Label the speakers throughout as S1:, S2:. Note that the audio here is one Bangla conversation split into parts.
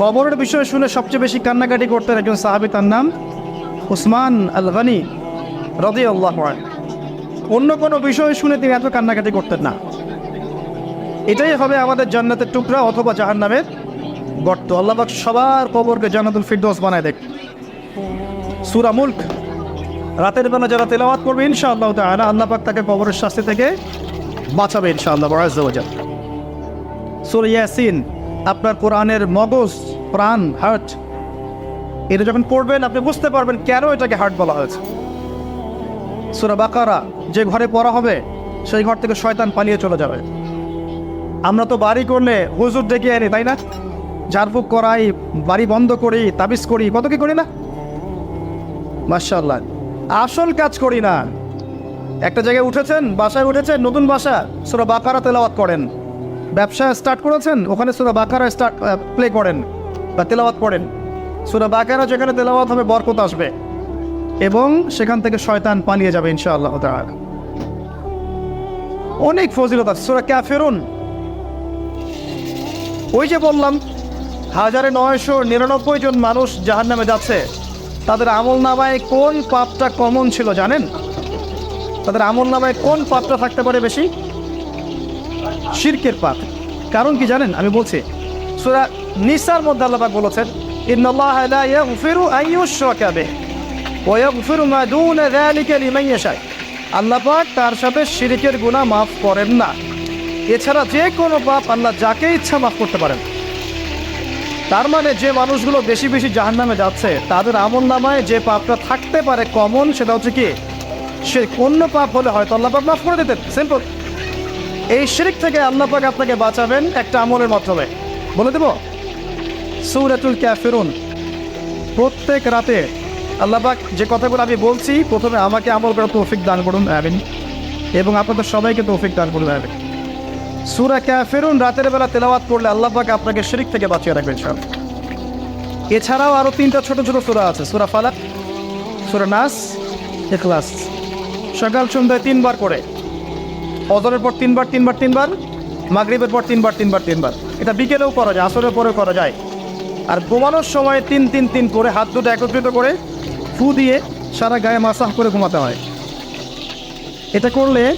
S1: কবরের বিষয়ে শুনে সবচেয়ে বেশি কান্নাকাটি করতেন একজন সাহাবি, তার নাম উসমান আল গানি রদি আল্লাহ অন্য কোনো বিষয় শুনে তিনি এত কান্নাকাটি করতেন না। এটাই হবে আমাদের জান্নাতের টুকরা অথবা জাহান্নামের গর্ত। আল্লাহ পাক সবার কবরকে জান্নাতুল ফিরদৌস বানায় দেখ। সুরা মুল্ক, রাতের বেলা যারা তেলাওয়াত করবে, ইনশাআল্লাহ তাআলা আল্লাহ পাক তাকে কবরের শাস্তি থেকে বাঁচাবে, ইনশাআল্লাহ বরাজ সুরা ইয়াসিন আপনার কোরআনের মগজ, প্রাণ, হার্ট, এটা যখন পড়বেন, আপনি বুঝতে পারবেন কেন এটাকে হার্ট বলা হয়েছে। সুরা বাকারা, যে ঘরে পড়া হবে, সেই ঘর থেকে শয়তান পালিয়ে চলে যাবে। আমরা তো বাড়ি করলে হুজুর ডেকে আনি, তাই না? ঝাড়ফুঁক করাই, বাড়ি বন্ধ করি, তাবিজ করি, কত কি করি না? মার্শাল্লাহ আসল কাজ করি না। একটা জায়গায় উঠেছেন, বাসায় উঠেছেন, নতুন বাসা, সুরা বাকারা তেলাওয়াত করেন। ব্যবসা স্টার্ট করেছেন? ওখানে সুরা বাকারা স্টার্ট প্লে করেন বা তেলাওয়াত করেন। সুরা বাকারা যেখানে তেলাওয়াত হবে, বরকত আসবে। এবং সেখান থেকে শয়তান পালিয়ে যাবে, ইনশাআল্লাহ তাআলা। অনেক ফজিলত আছে। সুরা ক্যাফেরুন ওই যে বললাম, হাজারে নয়শো নিরানব্বই জন মানুষ জাহান নামে যাচ্ছে। তাদের আমল নামায় কোন পাপটা কমন ছিল জানেন? তাদের আমল নামায় কোন পাপটা থাকতে পারে বেশি? শিরকের পাপ। কারণ কি জানেন? আমি বলছি, সুরা নিসার মধ্যে আল্লাহ বলেছেন, ইন্নাল্লাহ লা ইয়াগফিরু আন ইউশরাকা বিহি ওয়া ইয়াগফিরু মা দুনা যালিকা লিমান ইয়াশা। আল্লাহ পাক তার সাথে শিরকের গুনাহ মাফ করেন না। এছাড়া যে কোনো পাপ আল্লাহ যাকে ইচ্ছা মাফ করতে পারেন। তার মানে যে মানুষগুলো বেশি বেশি জাহান নামে যাচ্ছে, তাদের আমল নামায় যে পাপটা থাকতে পারে কমন, সেটা হচ্ছে কি, সে অন্য পাপ হলে হয়তো আল্লাহ পাক মাফ করে দিতেন। সিম্পল এই শিরিক থেকে আল্লাহ পাক আপনাকে বাঁচাবেন একটা আমলের মাধ্যমে। বলে দেব, সৌরাতুল ক্যাফিরুন প্রত্যেক রাতে আল্লাহ পাক যে কথাগুলো আমি বলছি, প্রথমে আমাকে আমল করার তৌফিক দান করুন, আমিন। এবং আপনাদের সবাইকে তৌফিক দান করুন, আমিন। সুরা ক্যাফেরুন রাতের বেলা তেলাওয়াত করলে আল্লাহ পাক আপনাকে শিরিক থেকে বাঁচিয়ে রাখবেন সব এছাড়াও আরও তিনটা ছোট ছোট সুরা আছে, সুরা ফালাক, সুরা নাস এখলাস সকাল সন্ধ্যায় তিনবার করে। অদরের পর তিনবার তিনবার তিনবার, মাগরিবের পর তিনবার তিনবার তিনবার। এটা বিকেলেও করা যায়, আসরের পরেও করা যায়। আর ঘুমানোর সময় তিন তিন তিন করে হাত দুটো একত্রিত করে ফু দিয়ে সারা গায়ে মাসাহ করে ঘুমাতে হয়। এটা করলে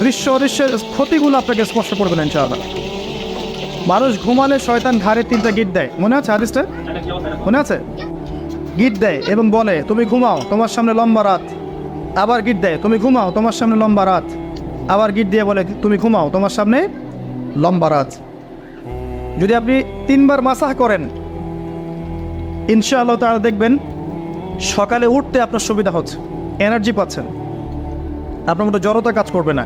S1: দৃশ্য অদৃশ্যের ক্ষতিগুলো আপনাকে স্পর্শ করবে না ইনশাআল্লাহ। মানুষ ঘুমালে শয়তান ঘাড়ে তিনটা গিট দেয়। মনে আছে হাদিসটা? মনে আছে? গিট দেয় এবং বলে, তুমি ঘুমাও, তোমার সামনে লম্বা রাত। আবার গিট দেয়, তুমি ঘুমাও, তোমার সামনে লম্বা রাত। আবার গিট দিয়ে বলে, তুমি ঘুমাও, তোমার সামনে লম্বা রাত। যদি আপনি তিনবার মাসাহ করেন, ইনশাআল্লাহ তারা দেখবেন সকালে উঠতে আপনার সুবিধা হচ্ছে এনার্জি পাচ্ছেন। আপনার মতো জড়তা কাজ করবে না।